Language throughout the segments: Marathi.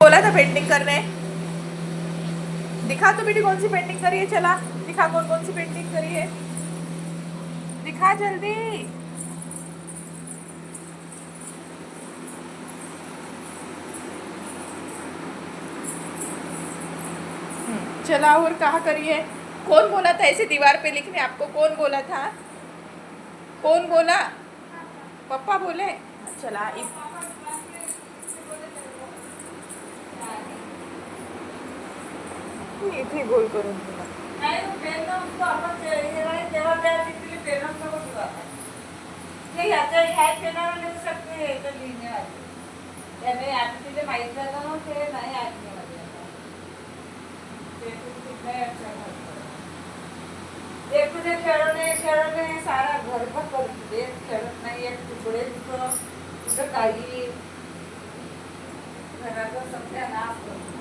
बोला था पेंटिंग करने दिखा तो बेटी कौन सी पेंटिंग करी है चला। दिखा कौन कौन सी पेंटिंग करी है। दिखा जल्दी। हम्म, चला और कहा करिए? कौन बोला था ऐसे दीवार पे लिखने आपको? कौन बोला था? कौन बोला? पप्पा बोले? चला इस लिहिण्याआधी. त्याने आता तिथे माहीत झालं ना ते नाही आठवण्यामध्ये आता. ते नाही एकूण खेळणे खेळणे सारा घरभर करून एक खेळत नाही एक तुकडे तिथं कुठं काही. घराचा सत्यानाश करतो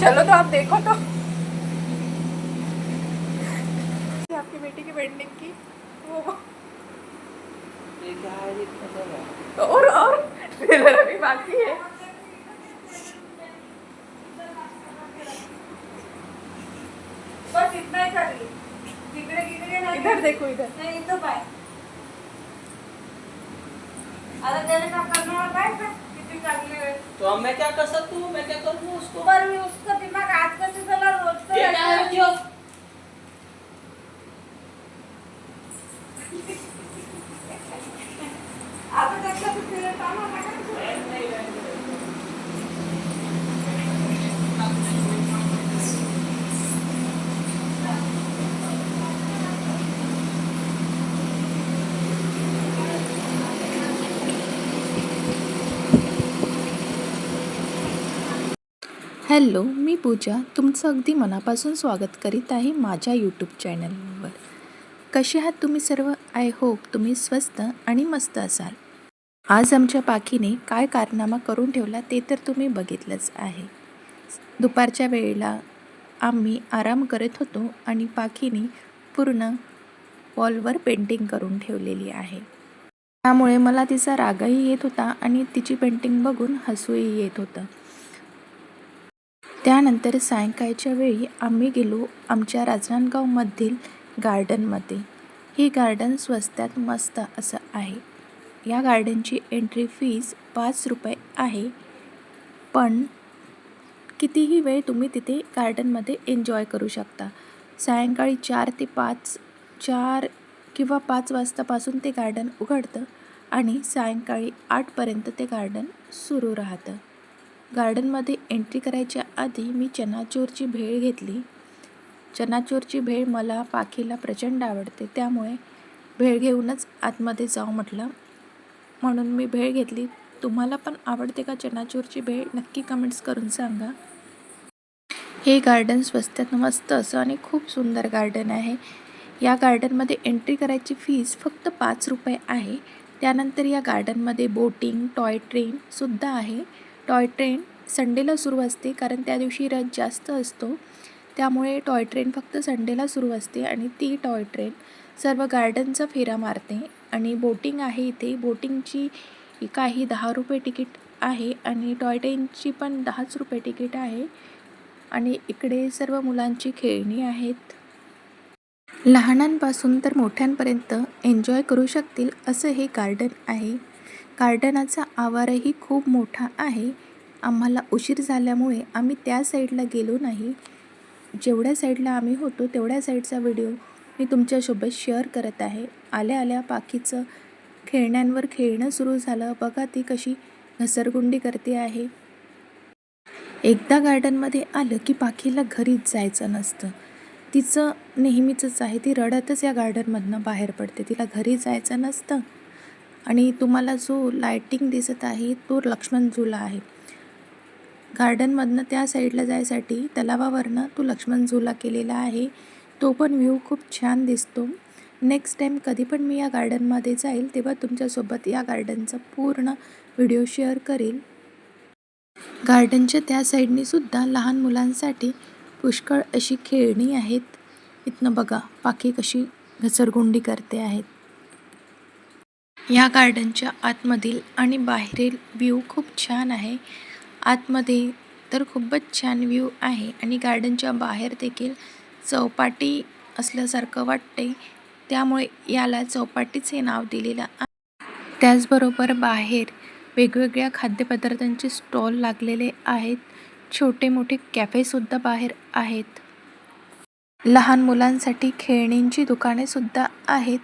चलो तो आप देखो तो। आपकी बेटी की पेंटिंग की। वो। और और। ट्रेलर अभी बाकी है। बस इतना ही कर इधर देखो इधर। नाही इथं पाय आता त्याने का करणार काय का? चांगली तो अब मैं क्या कर सकती हूँ मैं क्या करूँ उसको पर मी उसका दिमाग आज का चला रोज का ये क्या है रहता है। जो आता त्यातलं तू फिरत राहा ना, नका. हॅलो मी पूजा. तुमचं अगदी मनापासून स्वागत करीत आहे माझ्या यूट्यूब चॅनलवर कसे आहात तुम्ही सर्व? आय होप तुम्ही स्वस्त आणि मस्त असाल. आज आमच्या पाखीने काय कारनामा करून ठेवला ते तर तुम्ही बघितलंच आहे. दुपारच्या वेळेला आम्ही आराम करत होतो आणि पाखीने पूर्ण वॉलवर पेंटिंग करून ठेवलेली आहे. त्यामुळे मला तिचा रागही येत होता आणि तिची पेंटिंग बघून हसूही येत होतं. त्यानंतर सायंकाळच्या वेळी आम्ही गेलो आमच्या राजनांदगावमधील गार्डनमध्ये. हे गार्डन स्वस्तात मस्त असं आहे. या गार्डनची एंट्री फीज पाच रुपये आहे. पण कितीही वेळ तुम्ही तिथे गार्डनमध्ये एन्जॉय करू शकता. सायंकाळी चार ते पाच चार किंवा पाच वाजतापासून ते गार्डन उघडतं आणि सायंकाळी आठपर्यंत ते गार्डन सुरू राहतं. गार्डनमध्ये एंट्री करायच्या आधी मी चनाचूरची भेळ घेतली. चनाचूरची भेळ मला पाखीला प्रचंड आवडते. त्यामुळे भेळ घेऊनच आतमध्ये जाऊ म्हटलं. म्हणून मी भेळ घेतली. तुम्हाला पण आवडते का चनाचूरची भेळ? नक्की कमेंट्स करून सांगा. हे गार्डन स्वस्तात मस्त असं आणि खूप सुंदर गार्डन आहे. या गार्डनमध्ये एंट्री करायची फीज फक्त पाच रुपये आहे. त्यानंतर या गार्डनमध्ये बोटिंग टॉय ट्रेनसुद्धा आहे. टॉय ट्रेन संडेला सुरू असते कारण त्या दिवशी रश जास्त असतो. त्यामुळे टॉय ट्रेन फक्त संडेला सुरू असते आणि ती टॉय ट्रेन सर्व गार्डनचा फेरा मारते. आणि बोटिंग आहे इथे. बोटिंगची काही दहा रुपये तिकीट आहे आणि टॉय ट्रेनची पण दहाच रुपये तिकीट आहे. आणि इकडे सर्व मुलांची खेळणी आहेत. लहानांपासून तर मोठ्यांपर्यंत एन्जॉय करू शकतील असं हे गार्डन आहे. गार्डनाचा आवारही खूप मोठा आहे. आम्हाला उशीर झाल्यामुळे आम्ही त्या साईडला गेलो नाही. जेवढ्या साईडला आम्ही होतो तेवढ्या साईडचा व्हिडिओ मी तुमच्यासोबत शेअर करत आहे. आल्या आल्या पाखीचं खेळण्यांवर खेळणं सुरू झालं. बघा ती कशी घसरगुंडी करते आहे. एकदा गार्डनमध्ये आलं की पाखीला घरीच जायचं नसतं. तिचं नेहमीचंच आहे. ती रडतच या गार्डनमधनं बाहेर पडते. तिला घरी जायचं नसतं. आणि तुम्हाला जो लायटिंग दिसत आहे तो लक्ष्मण झुला आहे. गार्डनमधनं त्या साईडला जायसाठी तलावावरनं तो लक्ष्मण झुला केलेला आहे. तो पण व्ह्यू खूप छान दिसतो. नेक्स्ट टाईम कधी पण मी या गार्डनमध्ये जाईल तेव्हा तुमच्यासोबत या गार्डनचा पूर्ण व्हिडिओ शेअर करेल गार्डनच्या त्या साईडनी सुद्धा लहान मुलांसाठी पुष्कळ अशी खेळणी आहेत. इथनं बघा पाखी कशी घसरगुंडी करते आहेत. या गार्डनच्या आतमधील आणि बाहेरील व्ह्यू खूप छान आहे. आतमध्ये तर खूपच छान व्ह्यू आहे आणि गार्डनच्या बाहेर देखील चौपाटी असल्यासारखं वाटते त्यामुळे याला चौपाटीच हे नाव दिलेलं आहे. त्याचबरोबर बाहेर वेगवेगळ्या खाद्यपदार्थांचे स्टॉल लागलेले आहेत. छोटे मोठे कॅफेसुद्धा बाहेर आहेत. लहान मुलांसाठी खेळणींची दुकानेसुद्धा आहेत.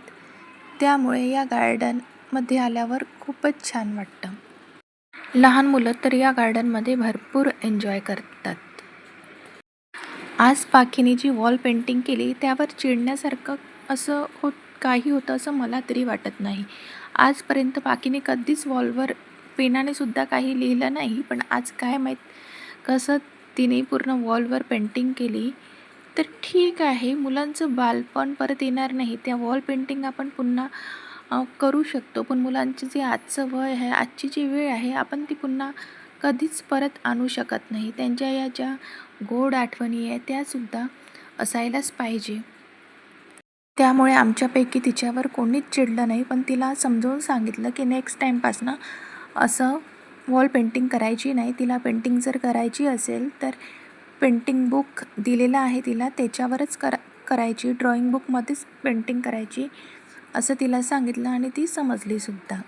त्यामुळे या गार्डन मध्ये आल्यावर खूपच छान वाटतं. लहान मुलं तर या गार्डनमध्ये भरपूर एन्जॉय करतात. आज पाखीने जी वॉल पेंटिंग केली त्यावर चिडण्यासारखं असं होत काही होतं असं मला तरी वाटत नाही. आजपर्यंत पाखीने कधीच वॉलवर पेनाने सुद्धा काही लिहिलं नाही पण आज काय माहीत कसं तिने पूर्ण वॉलवर पेंटिंग केली. तर ठीक आहे मुलांचं बालपण परत येणार नाही. त्या वॉल पेंटिंग आपण पुन्हा करू शकतो. पण मुलांचे जे आजचं वय आहे आजची जी वेळ आहे आपण ती पुन्हा कधीच परत आणू शकत नाही. त्यांच्या या ज्या गोड आठवणी आहे त्यासुद्धा असायलाच पाहिजे. त्यामुळे आमच्यापैकी तिच्यावर कोणीच चिडलं नाही. पण तिला समजावून सांगितलं की नेक्स्ट टाईमपासनं असं वॉल पेंटिंग करायची नाही. तिला पेंटिंग जर करायची असेल तर पेंटिंग बुक दिलेलं आहे तिला. त्याच्यावरच करा करायची. ड्रॉइंग बुकमध्येच पेंटिंग करायची. असं तिला सांगितलं आणि ती समजली सुद्धा.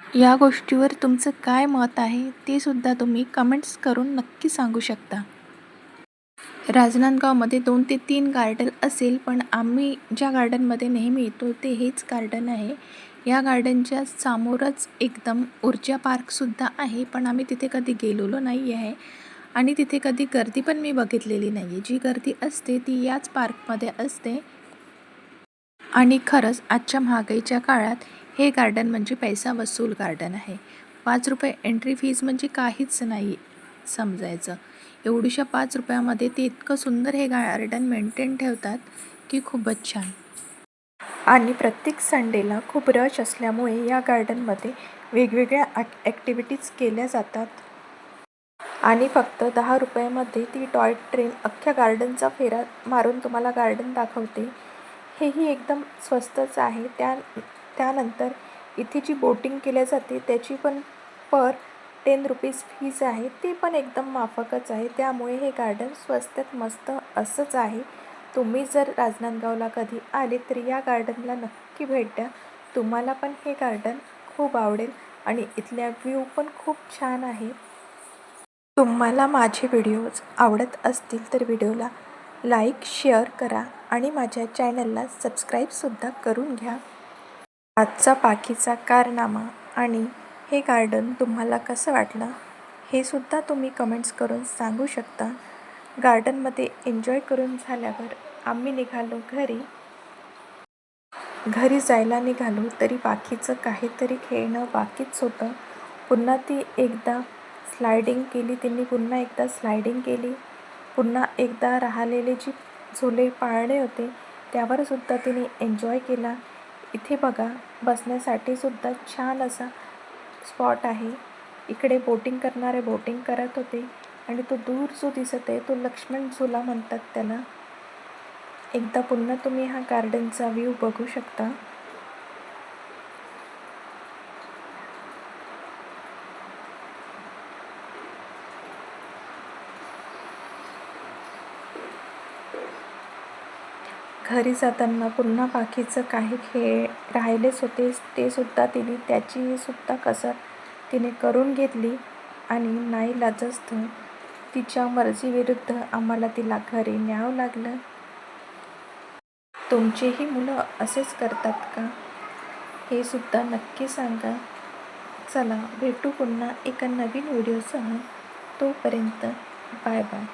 या गोष्टीवर तुमचं काय मत आहे ते सुद्धा तुम्ही कमेंट्स करून नक्की सांगू शकता. राजनांदगावमध्ये दोन ते तीन गार्डन असेल पण आम्ही ज्या गार्डनमध्ये नेहमी येतो ते हेच गार्डन आहे. या गार्डनच्या समोरच एकदम ऊर्जा पार्कसुद्धा आहे पण आम्ही तिथे कधी गेलेलो नाही आहे आणि तिथे कधी गर्दी पण मी बघितलेली नाही आहे जी गर्दी असते ती याच पार्कमध्ये असते. आणि खरंच आजच्या महागाईच्या काळात हे गार्डन म्हणजे पैसा वसूल गार्डन आहे. पाच रुपये एंट्री फीज म्हणजे काहीच नाही समजायचं. एवढ्याशा पाच रुपयामध्ये ते इतकं सुंदर हे गार्डन मेंटेन ठेवतात की खूपच छान. आणि प्रत्येक संडेला खूप रश असल्यामुळे या गार्डनमध्ये वेगवेगळ्या ॲक ॲक्टिव्हिटीज केल्या जातात. आणि फक्त दहा रुपयामध्ये ती टॉय ट्रेन अख्ख्या गार्डनचा फेरा मारून तुम्हाला गार्डन दाखवते. हेही एकदम स्वस्तच आहे. त्या त्यानंतर इथे जी बोटिंग केल्या जाते त्याची पण पर टेन रुपीज फीज आहे. ती पण एकदम माफकच आहे. त्यामुळे हे गार्डन स्वस्तात मस्त असंच आहे. तुम्ही जर राजनांदगावला कधी आले तर या गार्डनला नक्की भेट द्या. तुम्हाला पण हे गार्डन खूप आवडेल आणि इथल्या व्ह्यू पण खूप छान आहे. तुम्हाला माझे व्हिडिओज आवडत असतील तर व्हिडिओला लाईक शेअर करा. आणि माझ्या चॅनलला सबस्क्राईबसुद्धा करून घ्या. आजचा पाखीचा कारनामा आणि हे गार्डन तुम्हाला कसं वाटलं हे सुद्धा तुम्ही कमेंट्स करून सांगू शकता. गार्डनमध्ये एन्जॉय करून झाल्यावर आम्ही निघालो घरी. घरी जायला निघालो तरी बाकीचं काहीतरी खेळणं बाकीच होतं. पुन्हा ती एकदा स्लायडिंग केली त्यांनी पुन्हा एकदा स्लायडिंग केली. पुन्हा एकदा राहिलेले जी झुले पाळणे होते. त्यावर सुद्धा तिने एन्जॉय केला. इथे बघा बसण्यासाठी सुद्धा छान असा स्पॉट आहे. इकडे बोटिंग करणारे बोटिंग करत होते आणि तो दूर जो दिसत आहे. तो लक्ष्मण झुला म्हणतात त्याला. एकदा पुन्हा तुम्ही हा गार्डनचा व्ह्यू बघू शकता. घरी जाताना पुन्हा बाकीचं काही खेळ राहिलेच होते ते सुद्धा तिने त्याची सुद्धा कसर तिने करून घेतली आणि नाही लाजस्त तिच्या मर्जीविरुद्ध आम्हाला तिला घरी न्यावं लागलं. तुमचेही मुलं असेच करतात का? हे सुद्धा नक्की सांगा. चला भेटू पुन्हा एका नवीन व्हिडिओसह. तोपर्यंत बाय बाय